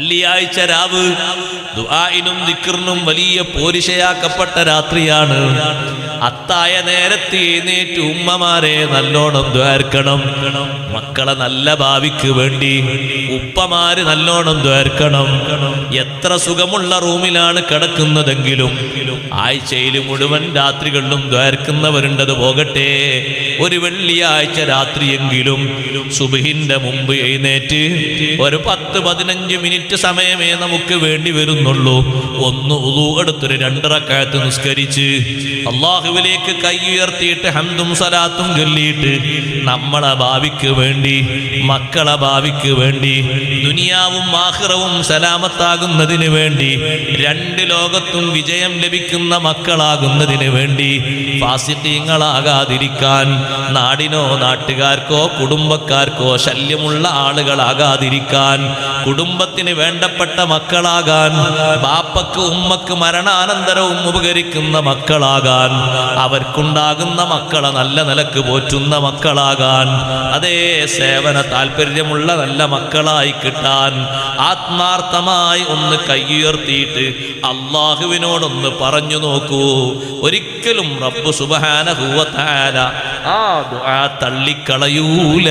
വെള്ളിയാഴ്ച രാവ്. ദുആഇനും നിക്കറിനും വലിയ പോരിശയാക്കപ്പെട്ട രാത്രിയാണ്. അത്തായ നേരത്തെ എഴുന്നേറ്റ് ഉമ്മമാരെ നല്ലോണം ദ്വാർക്കണം മക്കളെ നല്ല ഭാവിക്ക് വേണ്ടി ഉപ്പമാര് നല്ലോണം ദ്വാർക്കണം എത്ര സുഖമുള്ള റൂമിലാണ് കിടക്കുന്നതെങ്കിലും ആഴ്ചയിൽ മുഴുവൻ രാത്രികളിലും ദ്വാർക്കുന്നവരുണ്ടത് പോകട്ടെ. ഒരു വെള്ളിയാഴ്ച രാത്രിയെങ്കിലും സുബിഹിന്റെ മുമ്പ് എഴുന്നേറ്റ് ഒരു പത്ത് പതിനഞ്ച് മിനിറ്റ് സമയമേ നമുക്ക് വേണ്ടി വരുന്നുള്ളൂ. ഒന്ന് ഉതൂ എടുത്തൊരു രണ്ടറക്കാലത്ത് നിസ്കരിച്ച്. അള്ളാഹുവിലേക്ക് കൈയുയർത്തിയിട്ട് ഹംദും സലാത്തും ചൊല്ലിയിട്ട് നമ്മളെ ഭാവിക്ക് വേണ്ടി മക്കളെ ഭാവിക്ക് വേണ്ടി ദുനിയാവും ആഹ്റവും സലാമത്താകുന്നതിന് വേണ്ടി രണ്ട് ലോകത്തും വിജയം ലഭിക്കുന്ന മക്കളാകുന്നതിന് വേണ്ടി ഫാസിറ്റീങ്ങളാകാതിരിക്കാൻ നാടിനോ നാട്ടുകാർക്കോ കുടുംബക്കാർക്കോ ശല്യമുള്ള ആളുകളാകാതിരിക്കാൻ കുടുംബത്തിന് വേണ്ടപ്പെട്ട മക്കളാകാൻ ബാപ്പക്ക് ഉമ്മക്ക് മരണാനന്തരവും ഉപകരിക്കുന്ന മക്കളാകാൻ അവർക്കുണ്ടാകുന്ന മക്കളെ നല്ല നിലയ്ക്ക് പോറ്റുന്ന മക്കളാകാൻ. അതേ സേവന താല്പര്യമുള്ള നല്ല മക്കളായി കിട്ടാൻ ആത്മാർത്ഥമായി ഒന്ന് കൈയുയർത്തിയിട്ട് അള്ളാഹുവിനോടൊന്ന് പറഞ്ഞു നോക്കൂ. ഒരിക്കലും റബ്ബ് സുബഹാനഹുവ ആ ദുആ തള്ളിക്കളയൂല.